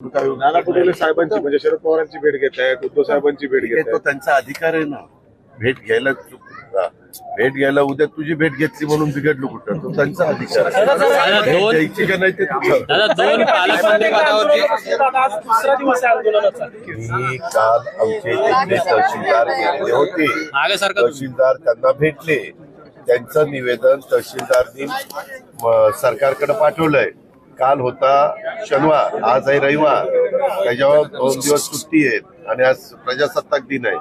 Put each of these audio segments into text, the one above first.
नाना पटोले साहेबांची म्हणजे शरद पवारांची भेट घेत आहेत उद्धव साहेबांची भेट घेत तो त्यांचा अधिकार आहे ना. भेट घ्यायला. भेट घ्यायला उद्या तुझी भेट घेतली म्हणून बिघडलो कुठं? तो त्यांचा अधिकार आहे. दादा, भेट दोन- द्यायची का नाही ते तुझं दादा दोन पालकमंत्री पदावरती दुसरा दिवस आहे आंदोलनाचा. मी काल आमचे तहसीलदार गेलेले होते. तहसीलदार त्यांना भेटले. त्यांचं निवेदन तहसीलदारनी सरकारकडे पाठवलंय. काल होता शनिवार आज आहे रविवार. त्याच्यावर दोन दिवस सुट्टी आहे आणि आज प्रजासत्ताक दिन आहे.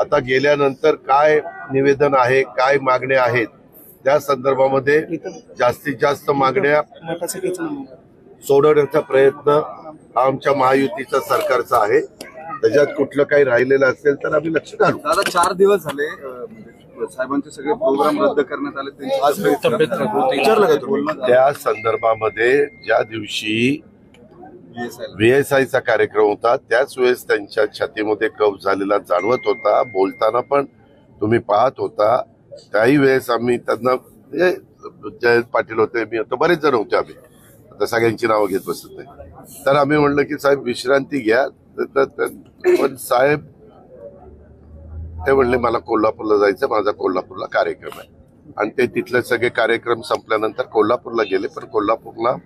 आता गेल्यानंतर काय निवेदन आहे काय मागण्या आहेत त्या संदर्भामध्ये जास्तीत जास्त मागण्या सोडवण्याचा प्रयत्न हा आमच्या महायुतीचा सरकारचा आहे. त्याच्यात कुठलं काही राहिलेलं असेल तर आम्ही लक्ष घालू. दादा चार दिवस झाले म्हणजे साहेबांचे सगळे प्रोग्राम रद्द करण्यात आले त्यांची त्या संदर्भामध्ये ज्या दिवशी VSI चा कार्यक्रम होता त्याच वेळेस त्यांच्या छातीमध्ये कफ झालेला जाणवत होता. बोलताना पण तुम्ही पाहत होता. त्याही वेळेस आम्ही त्यांना म्हणजे जयंत पाटील होते मी होतो बरेच जण होते आम्ही. आता सगळ्यांची नावं घेत बसत नाही. तर आम्ही म्हणलं की साहेब विश्रांती घ्या. तर- पण साहेब ते म्हणले मला कोल्हापूरला जायचं माझा कोल्हापूरला कार्यक्रम आहे. आणि ते तिथले सगळे कार्यक्रम संपल्यानंतर कोल्हापूरला गेले पण कोल्हापूरला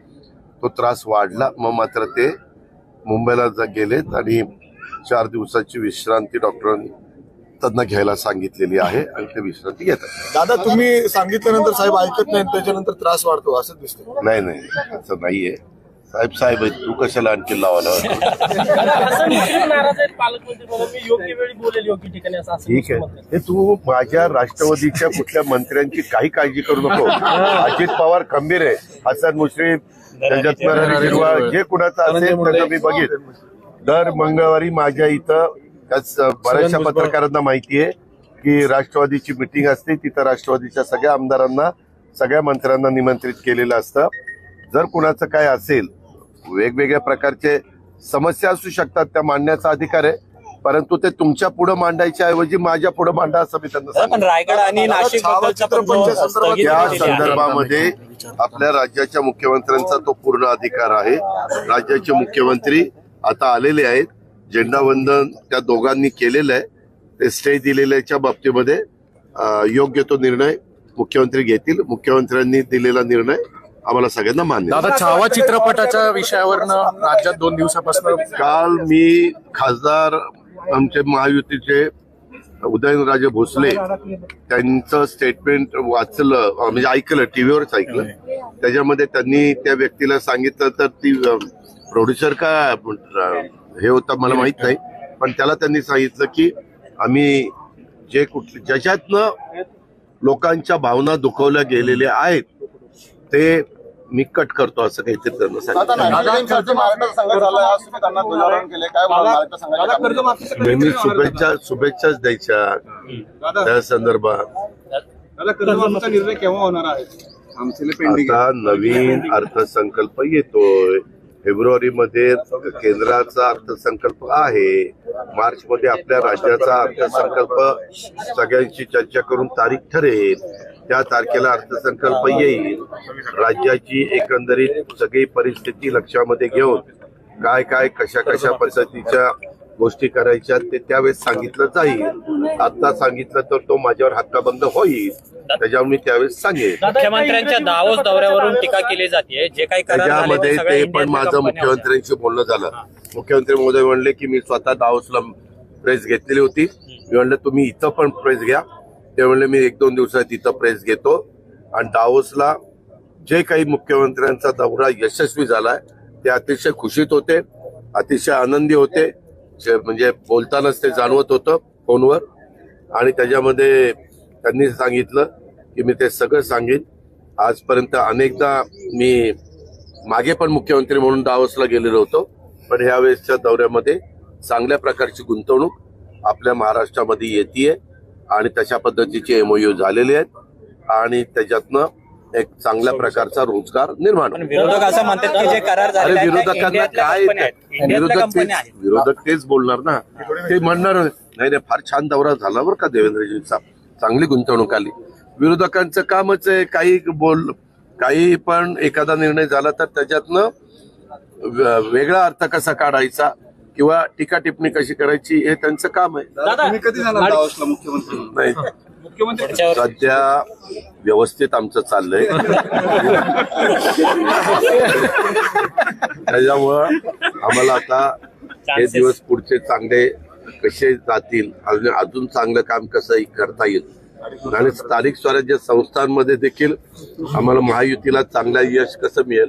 तो त्रास वाढला. मग मात्र ते मुंबईला जा- गेलेत आणि चार दिवसाची विश्रांती डॉक्टरांनी त्यांना घ्यायला सांगितलेली आहे आणि ते विश्रांती घेतात. दादा तुम्ही सांगितल्यानंतर साहेब ऐकत नाही त्याच्यानंतर त्रास वाढतो असं दिसतं नाही नाही असं नाहीये. साहेब साहेब आहेत तू कशाला आणखी लावायला असं मुस्लिम नाराज आहेत पालकमंत्री म्हणून. मी योग्य वेळी बोलेल योग्य ठिकाणी असं असं ठीक आहे. हे तू माझ्या राष्ट्रवादीच्या कुठल्या मंत्र्यांची काही काळजी करू नको. अजित पवार खंबीर आहे. हसन मुश्रीफ त्याच्यात नरहरी झिरवाळ, जे कुणाचं असेल त्याचं मी बघित दर मंगळवारी माझ्या इथं त्याच बऱ्याचशा पत्रकारांना माहिती आहे की राष्ट्रवादीची मिटिंग असते. तिथं राष्ट्रवादीच्या सगळ्या आमदारांना सगळ्या मंत्र्यांना निमंत्रित केलेलं असतं. जर कुणाचं काय असेल वेगवेगळ्या प्रकारचे समस्या असू शकतात त्या मांडण्याचा अधिकार आहे. परंतु ते तुमच्यापुढे मांडायच्या ऐवजी माझ्या पुढे मांडा असं मी त्यांना पण सांगितलं. रायगड आणि नाशिक त्या. संदर्भामध्ये आपल्या राज्याच्या मुख्यमंत्र्यांचा तो पूर्ण अधिकार आहे. राज्याचे मुख्यमंत्री आता आलेले आहेत. झेंडावंदन त्या दोघांनी केलेलं आहे. ते स्टे दिलेल्याच्या बाबतीमध्ये योग्य तो निर्णय मुख्यमंत्री घेतील. मुख्यमंत्र्यांनी दिलेला निर्णय आम्हाला सगळ्यांना मान्य. दादा छावा चित्रपटाच्या विषयावरनं राज्यात दोन दिवसापासून काल मी खासदार आमचे महायुतीचे उदयनराजे भोसले त्यांचं स्टेटमेंट वाचलं म्हणजे ऐकलं टीव्हीवरच ऐकलं. त्याच्यामध्ये त्यांनी त्या व्यक्तीला सांगितलं तर ती प्रोड्युसर का हे होतं मला माहीत नाही. पण त्याला त्यांनी सांगितलं की आम्ही जे कुठले ज्याच्यातनं लोकांच्या भावना दुखवल्या गेलेल्या आहेत ते मी कट करतो असं काहीतरी त्यांना सांगितलं. नेहमी शुभेच्छा शुभेच्छाच द्यायच्या त्या संदर्भात. कर्जमाफीचा निर्णय केव्हा होणार आहे? आमचे पेंडिंग आता नवीन अर्थसंकल्प येतोय. फेब्रुवारी मध्ये केंद्राचा अर्थसंकल्प आहे. मार्च मध्ये आपल्या राज्याचा अर्थसंकल्प सगळ्यांशी चर्चा करून तारीख ठरेल. त्या तारखेला अर्थसंकल्प येईल. राज्याची एकंदरीत सगळी परिस्थिती लक्षामध्ये घेऊन काय काय कशा कशा पद्धतीच्या गोष्टी करायच्या ते त्यावेळेस सांगितलं जाईल. आता सांगितलं तर तो माझ्यावर हक्काबंद होईल. त्याच्यावर मी त्यावेळेस सांगेन. मुख्यमंत्र्यांच्या दावोस दौऱ्यावरून टीका केली जाते जे काही त्याच्यामध्ये ते पण माझं. मुख्यमंत्र्यांशी बोलणं झालं. मुख्यमंत्री महोदय म्हणले की मी स्वतः दावसला प्रेस घेतलेली होती. मी म्हणलं तुम्ही इथं पण प्रेस घ्या. त्यामुळे मी एक दोन दिवसात तिथं प्रेस घेतो. आणि दावोसला जे काही मुख्यमंत्र्यांचा दौरा यशस्वी झालाय ते अतिशय खुशीत होते अतिशय आनंदी होते. म्हणजे बोलतानाच ते जाणवत होतं फोनवर. आणि त्याच्यामध्ये त्यांनी सांगितलं की मी ते सगळं सांगेन. आजपर्यंत अनेकदा मी मागे पण मुख्यमंत्री म्हणून दावसला गेलेलो होतो. पण ह्यावेळेसच्या दौऱ्यामध्ये चांगल्या प्रकारची गुंतवणूक आपल्या महाराष्ट्रामध्ये येते आणि तशा पद्धतीचे एमओयू झालेले आहेत. आणि त्याच्यातनं एक चांगल्या प्रकारचा रोजगार निर्माण होईल. विरोधक असं म्हणतात की जे करार अरे झाले विरोधकांना काय विरोधक तेच विरोधक तेच बोलणार ना. ते म्हणणार नाही नाही फार छान दौरा झाला बरं का देवेंद्रजींचा चांगली गुंतवणूक आली. विरोधकांचं कामच आहे काही बोल काही पण एखादा निर्णय झाला तर त्याच्यातनं व- वेगळा अर्थ कसा काढायचा? किंवा टीका टिप्पणी कशी करायची हे त्यांचं काम आहे. तुम्ही कधी जाणार दावोसला मुख्यमंत्री नाही. सध्या व्यवस्थित आमचं चाललंय. त्याच्यामुळं आम्हाला आता हे दिवस पुढचे चांगले कसे जातील आणि अजून चांगलं काम कसं करता येईल. आणि स्थानिक स्वराज्य संस्थांमध्ये देखील आम्हाला महायुतीला चांगला यश कसं मिळेल